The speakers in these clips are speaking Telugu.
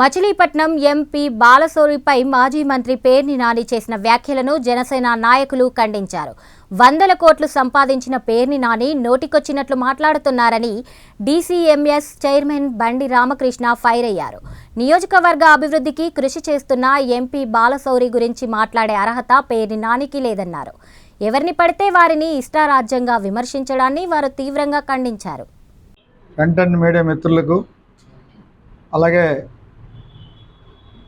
మచిలీపట్నం ఎంపీ బాలసోరిపై మాజీ మంత్రి పేర్ని నాని చేసిన వ్యాఖ్యలను జనసేన నాయకులు ఖండించారు. వందల కోట్లు సంపాదించిన పేర్ని నాని నోటికొచ్చినట్లు మాట్లాడుతున్నారని డీసీఎంఎస్ చైర్మన్ బండి రామకృష్ణ ఫైర్ అయ్యారు. నియోజకవర్గ అభివృద్ధికి కృషి చేస్తున్న ఎంపీ బాలసౌరి గురించి మాట్లాడే అర్హత పేర్ని నానికి లేదన్నారు. ఎవరిని పడితే వారిని ఇష్టారాజ్యంగా విమర్శించడాన్ని వారు తీవ్రంగా ఖండించారు. కంటెంట్ మీడియా మిత్రులకు అలాగే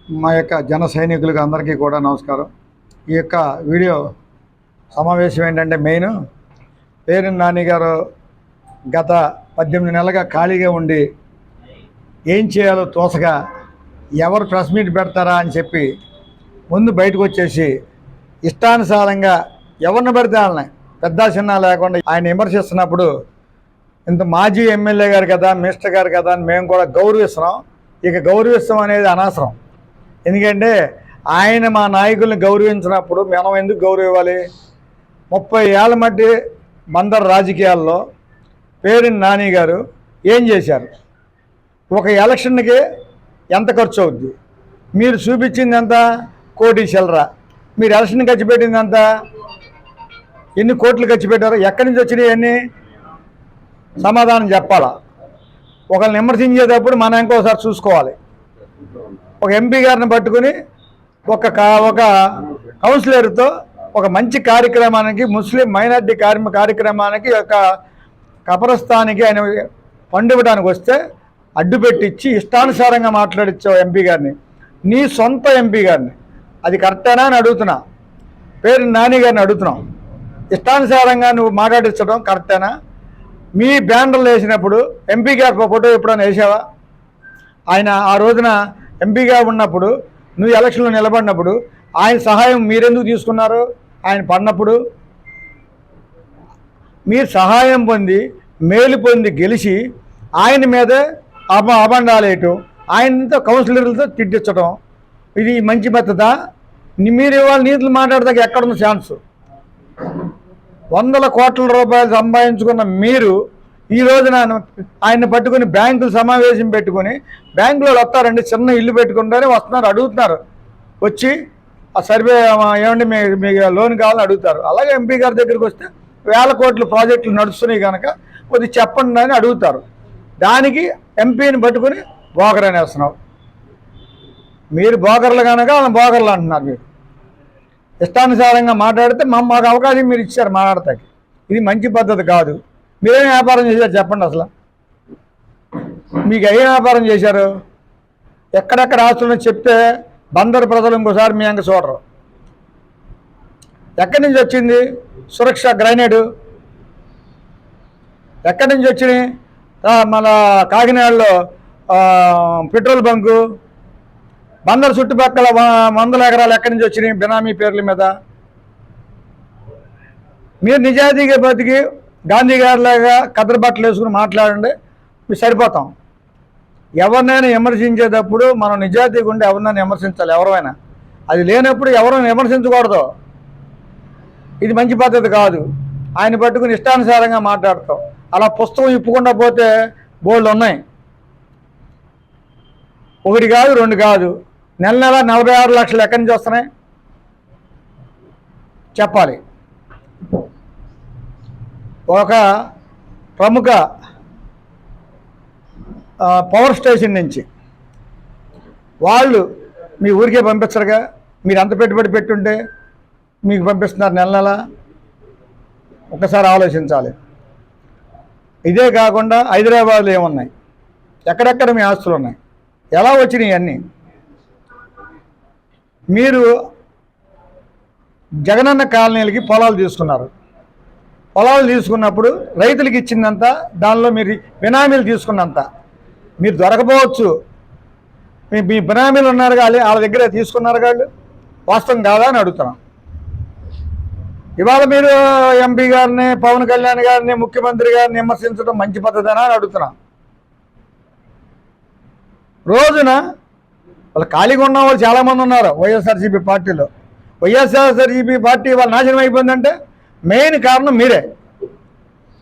మా యొక్క జన సైనికులకు అందరికీ కూడా నమస్కారం. ఈ యొక్క వీడియో సమావేశం ఏంటంటే మెయిన్ పేరు నాన్నగారు గత పద్దెనిమిది నెలలుగా ఖాళీగా ఉండి ఏం చేయాలో తోసగా ఎవరు ప్రెస్ మీట్ పెడతారా అని చెప్పి ముందు బయటకు వచ్చేసి ఇష్టానుసారంగా ఎవరిని పెడితే వాళ్ళని పెద్ద చిన్న లేకుండా ఆయన విమర్శిస్తున్నప్పుడు ఇంత మాజీ ఎమ్మెల్యే గారు కదా మినిస్టర్ గారు కదా అని మేము కూడా గౌరవిస్తున్నాం. ఇక గౌరవిస్తాం అనేది అనవసరం. ఎందుకంటే ఆయన మా నాయకుల్ని గౌరవించినప్పుడు మనం ఎందుకు గౌరవివ్వాలి? ముప్పై ఏళ్ళ మట్టి బందర్ రాజకీయాల్లో పేరుని నాని గారు ఏం చేశారు? ఒక ఎలక్షన్కి ఎంత ఖర్చు అవుద్ది? మీరు చూపించింది ఎంత? కోటి చిల్లర. మీరు ఎలక్షన్ ఖర్చు పెట్టింది ఎంత? ఎన్ని కోట్లు ఖర్చు పెట్టారు? ఎక్కడి నుంచి వచ్చినాయి అన్నీ? సమాధానం చెప్పాలా? ఒకరిని విమర్శించేటప్పుడు మనం ఇంకోసారి చూసుకోవాలి. ఒక ఎంపీ గారిని పట్టుకుని ఒక కా- ఒక కౌన్సిలర్తో ఒక మంచి కార్యక్రమానికి ముస్లిం మైనార్టీ కార్య కార్యక్రమానికి ఒక కపరస్థానికి ఆయన పండుగటానికి వస్తే అడ్డు పెట్టించి ఇష్టానుసారంగా మాట్లాడించావు ఎంపీ గారిని. నీ సొంత ఎంపీ గారిని. అది కరెక్టేనా అని అడుగుతున్నా. పేరు నాని గారిని అడుగుతున్నాం. ఇష్టానుసారంగా నువ్వు మాట్లాడించడం కరెక్టేనా మీ బ్యానర్లు వేసినప్పుడు ఎంపీ గారికి ఒక ఫోటో ఎప్పుడైనా వేసావా? ఆయన ఆ రోజున ఎంపీగా ఉన్నప్పుడు నువ్వు ఎలక్షన్లో నిలబడినప్పుడు ఆయన సహాయం మీరెందుకు తీసుకున్నారు ఆయన పడినప్పుడు మీరు సహాయం పొంది మేలు పొంది గెలిచి ఆయన మీదే అబ అబండాలేయటం ఆయనతో కౌన్సిలర్లతో తిట్టించడం ఇది మంచి పద్ధత. మీరు ఇవాళ నీతులు మాట్లాడదాకా ఎక్కడున్న ఛాన్స్? వందల కోట్ల రూపాయలు సంపాదించుకున్న మీరు ఈ రోజున ఆయన పట్టుకుని బ్యాంకులు సమావేశం పెట్టుకుని బ్యాంకులో వస్తారండి చిన్న ఇల్లు పెట్టుకుంటారని వస్తున్నారు అడుగుతున్నారు. వచ్చి ఆ సర్వే ఏమండి మీ మీకు లోన్ కావాలని అడుగుతారు. అలాగే ఎంపీ గారి దగ్గరికి వస్తే వేల కోట్ల ప్రాజెక్టులు నడుస్తున్నాయి కనుక కొద్ది చెప్పండి అని అడుగుతారు. దానికి ఎంపీని పట్టుకుని బోకర్ అనేస్తున్నావు మీరు బోకర్లు కనుక వాళ్ళని బోకర్లు అంటున్నారు మీరు. ఇష్టానుసారంగా మాట్లాడితే మా మాకు అవకాశం మీరు ఇచ్చారు మాట్లాడతాకి ఇది మంచి పద్ధతి కాదు. మీరేం వ్యాపారం చేశారు చెప్పండి అసలు. మీకు ఏ వ్యాపారం చేశారు? ఎక్కడెక్కడ ఆస్తులను చెప్తే బందరు ప్రజలు ఇంకోసారి మీ అంక చూడరు. ఎక్కడి నుంచి వచ్చింది? సురక్ష గ్రైనేడు. ఎక్కడి నుంచి వచ్చినాయి? మన కాకినాడలో పెట్రోల్ బంకు. బందర్ చుట్టుపక్కల వందల ఎకరాలు ఎక్కడి నుంచి వచ్చినాయి? బినామీ పేర్ల మీద. మీరు నిజాయితీగా బతికి గాంధీ గారిలాగా కదర బట్టలు వేసుకుని మాట్లాడండి మీరు సరిపోతాం. ఎవరినైనా విమర్శించేటప్పుడు మనం నిజాయితీగా ఉండి ఎవరినైనా విమర్శించాలి ఎవరైనా అది లేనప్పుడు ఎవరైనా విమర్శించకూడదు. ఇది మంచి పద్ధతి కాదు. ఆయన పట్టుకుని ఇష్టానుసారంగా మాట్లాడతాం. అలా పుస్తకం ఇప్పకుండా పోతే బోర్డులు ఉన్నాయి. ఒకటి కాదు రెండు కాదు. నెల నెల నలభై ఆరు లక్షలు ఎక్కడి నుంచి వస్తున్నాయి? చెప్పాలి. ఒక ప్రముఖ పవర్ స్టేషన్ నుంచి. వాళ్ళు మీ ఊరికే పంపించరుగా మీరు అంత పెట్టుబడి పెట్టుంటే మీకు పంపిస్తున్నారు నెల నెల? ఒకసారి ఆలోచించాలి. ఇదే కాకుండా హైదరాబాద్లో ఏమున్నాయి? ఎక్కడెక్కడ మీ ఆస్తులు ఉన్నాయి ఎలా వచ్చినాయి అన్నీ మీరు జగనన్న కాలనీలకి పొలాలు తీసుకున్నారు. పొలాలు తీసుకున్నప్పుడు రైతులకు ఇచ్చిందంతా దానిలో మీరు బినామీలు తీసుకున్నంత. మీరు దొరకపోవచ్చు. మీ మీ బినామీలు ఉన్నారు కానీ వాళ్ళ దగ్గర తీసుకున్నారు వాళ్ళు వాస్తవం కాదా అని అడుగుతున్నాం. ఇవాళ మీరు ఎంపీ గారిని పవన్ కళ్యాణ్ గారిని ముఖ్యమంత్రి గారిని విమర్శించడం మంచి పద్ధతేనా అని అడుగుతున్నాం. రోజున వాళ్ళు ఖాళీగా ఉన్న వాళ్ళు చాలామంది ఉన్నారు వైఎస్ఆర్సీపీ పార్టీలో. వైఎస్ఆర్సీపీ పార్టీ వాళ్ళు నాశనం అయిపోయిందంటే మెయిన్ కారణం మీరే.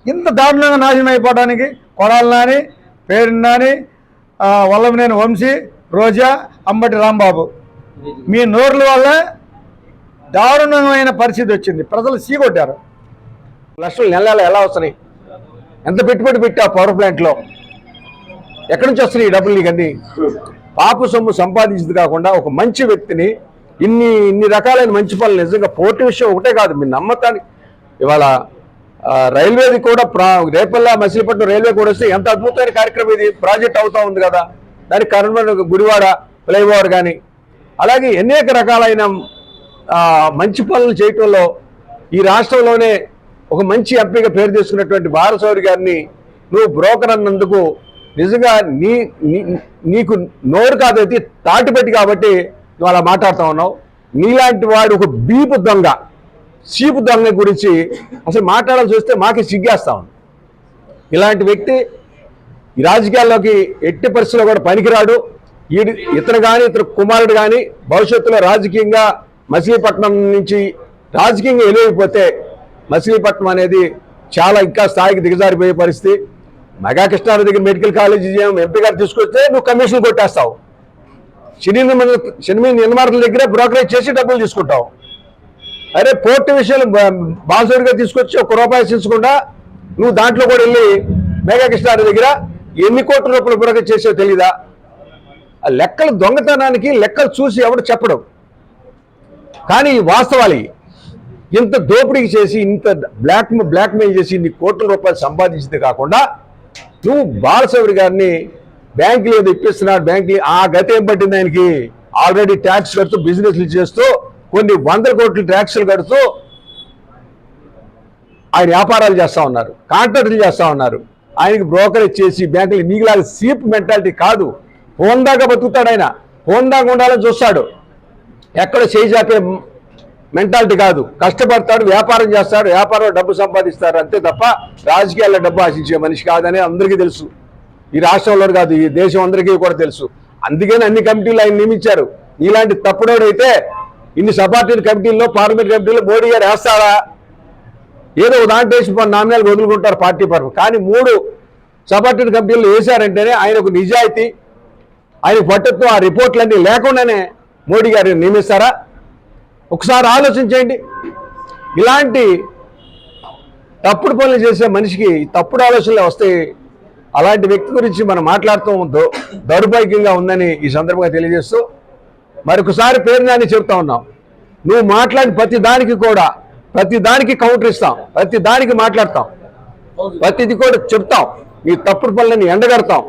ఇంత దారుణంగా నాశనం అయిపోవడానికి కొడాలి నాని పేరు నాని వల్లభనేని వంశీ రోజా అంబటి రాంబాబు. మీ నోర్ల వల్ల దారుణమైన పరిస్థితి వచ్చింది. ప్రజలు సీకొట్టారు లక్షలు నెల నెల ఎలా వస్తున్నాయి? ఎంత పెట్టుబడి పెట్టా పవర్ ప్లాంట్లో ఎక్కడి నుంచి వస్తున్నాయి ఈ డబ్బులు నీకన్నీ పాపు సొమ్ము సంపాదించింది కాకుండా ఒక మంచి వ్యక్తిని ఇన్ని ఇన్ని రకాలైన మంచి పనులు నిజంగా పోటీ విషయం ఒకటే కాదు. మీరు నమ్మకానికి ఇవాళ రైల్వేది కూడా ప్రా రేపల్లా మసిలిపట్నం రైల్వే కూడా వస్తే ఎంత అద్భుతమైన కార్యక్రమం ఇది ప్రాజెక్ట్ అవుతా ఉంది కదా. దానికి కర్నూలు గుడివాడ ఫ్లైఓవర్ కానీ అలాగే అనేక రకాలైన మంచి పనులు చేయటంలో ఈ రాష్ట్రంలోనే ఒక మంచి ఎంపీగా పేరు తీసుకున్నటువంటి బాలశౌరి గారిని నువ్వు బ్రోకర్ అన్నందుకు నిజంగా నీ నీ- నీకు నోరు కాదైతే తాటిపెట్టి కాబట్టి నువ్వు అలా మాట్లాడుతూ ఉన్నావు. నీలాంటి వాడు ఒక బీపు దొంగ. చీపు దొంగ గురించి అసలు మాట్లాడాల్సి వస్తే మాకే సిగ్గేస్తా ఉంది. ఇలాంటి వ్యక్తి ఈ రాజకీయాల్లోకి ఎట్టి పరిస్థితుల్లో కూడా పనికిరాడు. ఈడు ఇతను కానీ ఇతను కుమారుడు కానీ భవిష్యత్తులో రాజకీయంగా మచిలీపట్నం నుంచి రాజకీయంగా ఎలిగిపోతే మచిలీపట్నం అనేది చాలా ఇంకా స్థాయికి దిగజారిపోయే పరిస్థితి. మెగా కృష్ణారావు దగ్గర మెడికల్ కాలేజీ ఎంపీ గారు తీసుకొస్తే నువ్వు కమిషన్ కొట్టేస్తావు. సినీ నిర్మ- సినిమా నిర్మాతల దగ్గర బ్రోకరేజ్ చేసి డబ్బులు తీసుకుంటావు. అరే పోర్టు విషయంలో బాసుడిగా తీసుకొచ్చి ఒక రూపాయి తీసుకుండా నువ్వు దాంట్లో కూడా వెళ్ళి మేఘా దగ్గర ఎన్ని కోట్ల రూపాయలు బ్రోకరేజ్ చేసావు తెలీదా? ఆ లెక్కల దొంగతనానికి లెక్కలు చూసి ఎవడు చెప్పడం. కానీ ఈ వాస్తవాలు ఇంత దోపిడీకి చేసి ఇంత బ్లాక్ బ్లాక్మెయిల్ చేసి ఇన్ని కోట్ల రూపాయలు సంపాదించింది కాకుండా నువ్వు బాలశౌరి గారిని బ్యాంకులు ఏదో ఇప్పిస్తున్నాడు బ్యాంకులు ఆ గత ఏం పట్టింది ఆయనకి? ఆల్రెడీ ట్యాక్స్ కడుతూ బిజినెస్లు చేస్తూ కొన్ని వందల కోట్ల ట్యాక్స్లు కడుతూ ఆయన వ్యాపారాలు చేస్తా ఉన్నారు కాంట్రాక్టులు చేస్తా ఉన్నారు. ఆయనకి బ్రోకరేజ్ చేసి బ్యాంకులు నీకులాగా సీప్ మెంటాలిటీ కాదు. హోందాగా బతుకుతాడు ఆయన. హోందాగా ఉండాలని చూస్తాడు. ఎక్కడ చేజాపే మెంటాలిటీ కాదు. కష్టపడతాడు వ్యాపారం చేస్తాడు వ్యాపారంలో డబ్బు సంపాదిస్తారు అంతే తప్ప రాజకీయాల్లో డబ్బు ఆశించే మనిషి కాదని అందరికీ తెలుసు. ఈ రాష్ట్రంలో కాదు ఈ దేశం అందరికీ కూడా తెలుసు. అందుకని అన్ని కమిటీలు ఆయన నియమించారు. ఇలాంటి తప్పుడోడైతే ఇన్ని సబార్డినేట్ కమిటీల్లో పార్లమెంట్ కమిటీలో మోడీ గారు వేస్తాడా? ఏదో ఒక దాంట్లో వేసి నామినాలు వదులుకుంటారు పార్టీ పరం కానీ మూడు సబార్డినేట్ కమిటీలు వేశారంటేనే ఆయన ఒక నిజాయితీ ఆయన పట్టుతో ఆ రిపోర్ట్లన్నీ లేకుండానే మోడీ గారిని నియమిస్తారా? ఒకసారి ఆలోచించండి ఇలాంటి తప్పుడు పనులు చేసే మనిషికి తప్పుడు ఆలోచనలు వస్తాయి. అలాంటి వ్యక్తి గురించి మనం మాట్లాడుతూ దౌర్భాగ్యంగా ఉందని ఈ సందర్భంగా తెలియజేస్తూ మరొకసారి పేరు చెబుతా చెప్తా ఉన్నాం. నువ్వు మాట్లాడిన ప్రతి దానికి కూడా ప్రతి దానికి కౌంటర్ ఇస్తాం. ప్రతి దానికి మాట్లాడతాం. ప్రతిది కూడా చెప్తాం. నీ తప్పుడు పనులని ఎండగడతాం.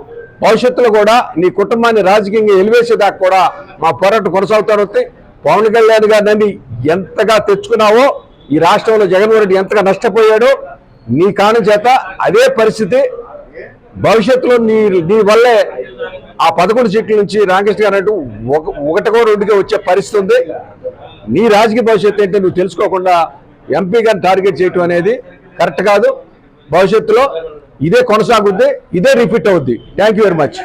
భవిష్యత్తులో కూడా నీ కుటుంబాన్ని రాజకీయంగా ఎలివేసేదాకా కూడా మా పోరాటం కొనసాగుతారు. వస్తే పవన్ కళ్యాణ్ గారిని ఎంతగా తెచ్చుకున్నావో ఈ రాష్ట్రంలో జగన్మోహన్ రెడ్డి ఎంతగా నష్టపోయాడో నీ కారణం చేత అదే పరిస్థితి. భవిష్యత్తులో నీ నీ వల్లే ఆ పదకొండు సీట్ల నుంచి రామకృష్ణ గారు అంటూ ఒక ఒకటికో రెండుగా వచ్చే పరిస్థితి ఉంది. నీ రాజకీయ భవిష్యత్తు ఏంటో నువ్వు తెలుసుకోకుండా ఎంపీ గారిని టార్గెట్ చేయటం అనేది కరెక్ట్ కాదు. భవిష్యత్తులో ఇదే కొనసాగుద్ది ఇదే రిపీట్ అవుద్ది. Thank you very much